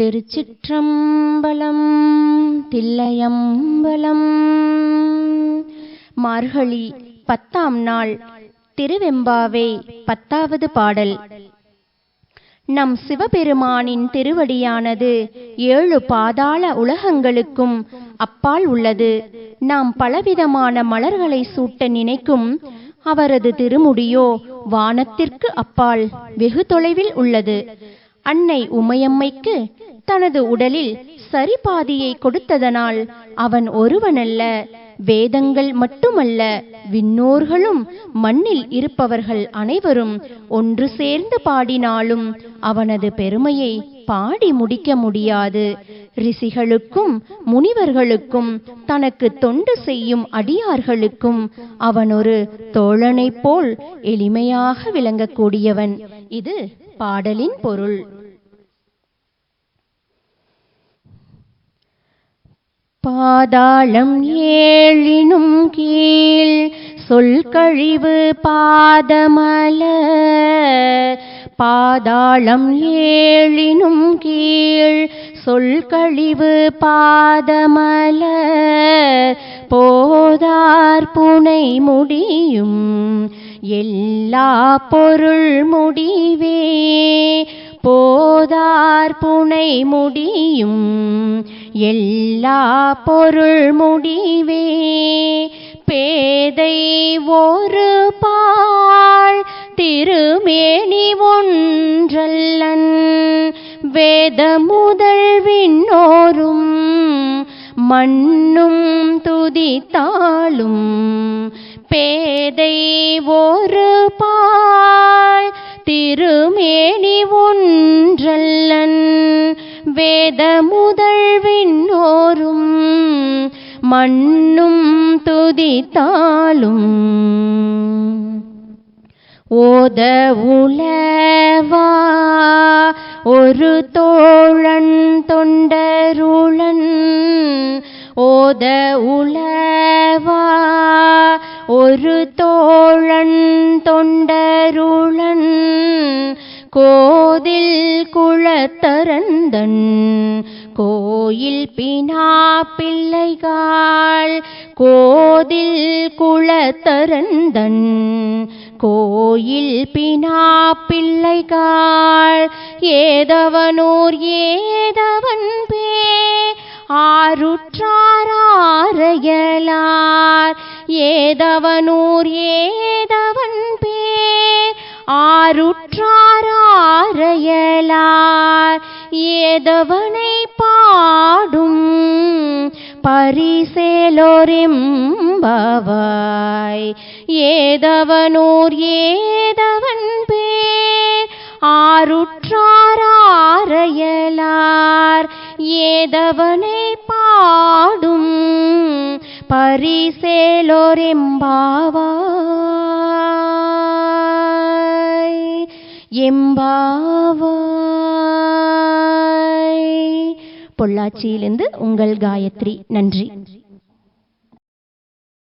திருச்சிற்றம்பலம் தில்லையம்பலம். மார்கழி பத்தாம் நாள் திருவெம்பாவே பத்தாவது பாடல். நம் சிவபெருமானின் திருவடியானது ஏழு பாதாள உலகங்களுக்கும் அப்பால் உள்ளது. நாம் பலவிதமான மலர்களை சூட்ட நினைக்கும் அவரது திருமுடியோ வானத்திற்கு அப்பால் வெகு தொலைவில் உள்ளது. அன்னை உமையம்மைக்கு தனது உடலில் சரிபாதியை கொடுத்ததனால் அவன் ஒருவனல்ல. வேதங்கள் மட்டுமல்ல விண்ணோர்களும் மண்ணில் இருப்பவர்கள் அனைவரும் ஒன்று சேர்ந்து பாடினாலும் அவனது பெருமையை பாடி முடிக்க முடியாது. ரிஷிகளுக்கும் முனிவர்களுக்கும் தனக்கு தொண்டு செய்யும் அடியார்களுக்கும் அவன் ஒரு தோழனைப் போல் எளிமையாக விளங்கக்கூடியவன். இது பாடலின் பொருள். பாதாளம் ஏழினும் கீழ் சொல் கழிவு பாதமல பாதாளம் ஏழினும் கீழ் சொல்கழிவு பாதமல போதார் புனை முடியும் எல்லா பொருள் முடிவே போதார் புனை முடியும் எல்லா பொருள் முடிவே. பேதை ஒரு பால் திருமேனி ஒன்றல்லன் வேத முதல் விண்ணோரும் மண்ணும் துதித்தாளும் பேதை ஒரு பால் திருமேனி ஒன்றல்லன் வேத முதல் விண்ணோரும் மண்ணும் துதித்தாலும் ஓத உலவா ஒரு தோழன் தொண்டருளன் ஓத உளவா? ஒரு தோழன் தொண்டருளன் கோதில் குளத்தரந்தன் கோயில் பினா பிள்ளைகாள் கோதில் குளத்தரந்தன் கோயில் பினா பிள்ளைகாள் ஏதவனூர் ஏதவன் பே ஆருற்றாரையலார் ஏதவனூர் ஏதவன் பே ஆருற்றாரையலார் ஏதவனை பரிசேலோரெம்பவாய். ஏதவனூர் ஏதவன் பேர் ஆருற்றாரையலார் ஏதவனை பாடும் பரிசேலோரெம்பாவாய். எம்பாவாய். பொள்ளாச்சியிலிருந்து உங்கள் காயத்ரி. நன்றி.